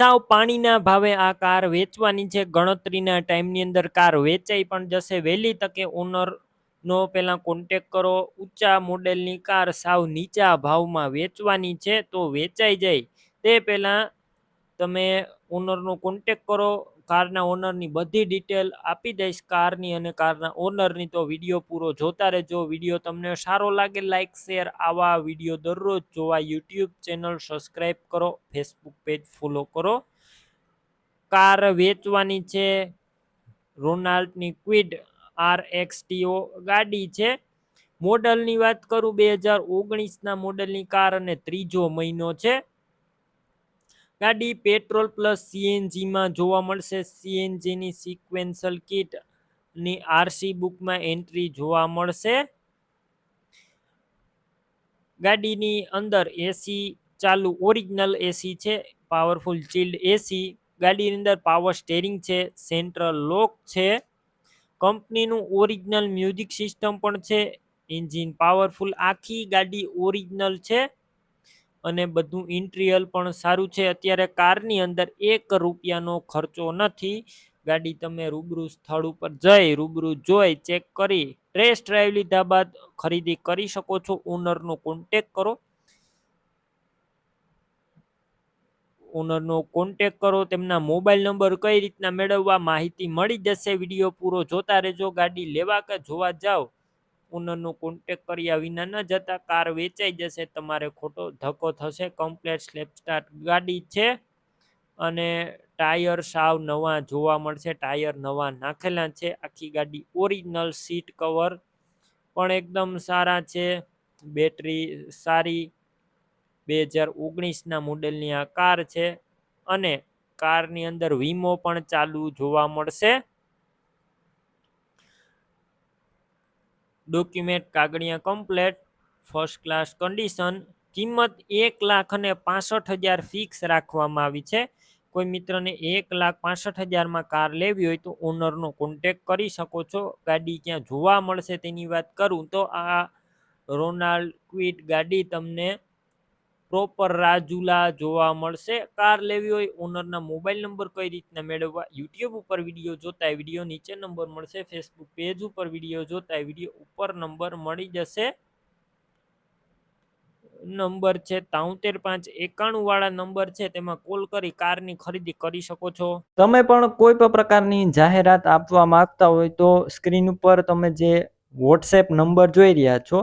સાવ પાણીના ભાવે આ કાર વેચવાની છે. ગણતરીના ટાઈમની અંદર કાર વેચાઈ પણ જશે. વહેલી તકે ઓનરનો પહેલાં કોન્ટેક કરો. ઊંચા મોડેલની કાર સાવ નીચા ભાવમાં વેચવાની છે તો વેચાઈ જાય. તે પહેલાં તમે ઓનરનો કોન્ટેક કરો, કારના ઓનરની બધી ડિટેલ આપી દઈશ કારની અને કારના ઓનરની તો વીડિયો પૂરો જોતા રહેજો. વીડિયો તમને સારો લાગે લાઇક શેર આવા વીડિયો દરરોજ જોવા યુટ્યુબ ચેનલ સબસ્ક્રાઈબ કરો ફેસબુક પેજ ફોલો કરો. કાર વેચવાની છે, રોનાલ્ડની ક્વિડ આર એક્સટીઓ ગાડી છે. મોડલની વાત કરું, બે હજાર ઓગણીસના મોડલની કાર અને ત્રીજો મહિનો છે. ગાડી પેટ્રોલ પ્લસ સીએનજીમાં જોવા મળશે. સીએનજીની સિક્વેન્શલ કિટની આરસી બુકમાં એન્ટ્રી જોવા મળશે. ગાડીની અંદર એસી ચાલુ, ઓરિજિનલ એસી છે પાવરફુલ ચિલ્ડ એસી. ગાડીની અંદર પાવર સ્ટેરિંગ છે સેન્ટ્રલ લોક છે. કંપનીનું ઓરિજિનલ મ્યુઝિક સિસ્ટમ પણ છે એન્જિન પાવરફુલ આખી ગાડી ઓરિજિનલ છે. અને બધું ઇન્ટિરિયર પણ સારું છે. અત્યારે કારની અંદર એક રૂપિયાનો ખર્ચો નથી. ગાડી તમે રૂબરૂ સ્થળ ઉપર જઈ, રૂબરૂ જોઈ, ચેક કરી, ટેસ્ટ ડ્રાઈવ લીધા બાદ ખરીદી કરી શકો છો. ઓનરનો કોન્ટેક કરો. ઓનરનો કોન્ટેક કરો. તેમના મોબાઈલ નંબર કઈ રીતના મેળવવા માહિતી મળી જશે. વીડિયો પૂરો જોતા રહેજો. ગાડી લેવા કે જોવા જાઓ. ઓનરનો કોન્ટેક કર્યા વિના ન જતા કાર વેચાઈ જશે. તમારે ખોટો ધક્કો થશે. કમ્પ્લેટ સ્લેપ સ્ટાર્ટ ગાડી છે અને ટાયર સાવ નવા જોવા મળશે. ટાયર નવા નાખેલા છે. આખી ગાડી ઓરિજિનલ સીટ કવર પણ એકદમ સારા છે. બેટરી સારી બે હજાર ઓગણીસના મોડેલની આ કાર છે અને કારની અંદર વીમો પણ ચાલુ જોવા મળશે. ડોક્યુમેન્ટ કાગળિયા કમ્પ્લેટ ફર્સ્ટ ક્લાસ કન્ડિશન કિંમત એક લાખ અને પાસઠ હજાર ફિક્સ રાખવામાં આવી છે. કોઈ મિત્રને એક લાખ પાસઠ હજારમાં કાર લેવી હોય તો ઓનરનો કોન્ટેક કરી શકો છો. ગાડી ક્યાં જોવા મળશે તેની વાત કરું તો આ રોનાલ્ડ ક્વિટ ગાડી તમને પ્રોપર રાજુલા જોવા મળશે. કાર લેવી હોય ઓનરના મોબાઈલ નંબર કઈ રીતના મેળવવા યુટ્યુબ ઉપર વીડિયો જોતા વીડિયો નીચે નંબર મળશે. ફેસબુક પેજ ઉપર વીડિયો જોતા વીડિયો ઉપર નંબર મળી જશે. નંબર છે તાઉતેર પાંચ, એકાણું વાળા નંબર છે, તેમાં કોલ કરી કારની ખરીદી કરી શકો છો. તમે પણ કોઈ પણ પ્રકારની જાહેરાત આપવા માંગતા હોય તો સ્ક્રીન ઉપર તમે જે વોટ્સએપ નંબર જોઈ રહ્યા છો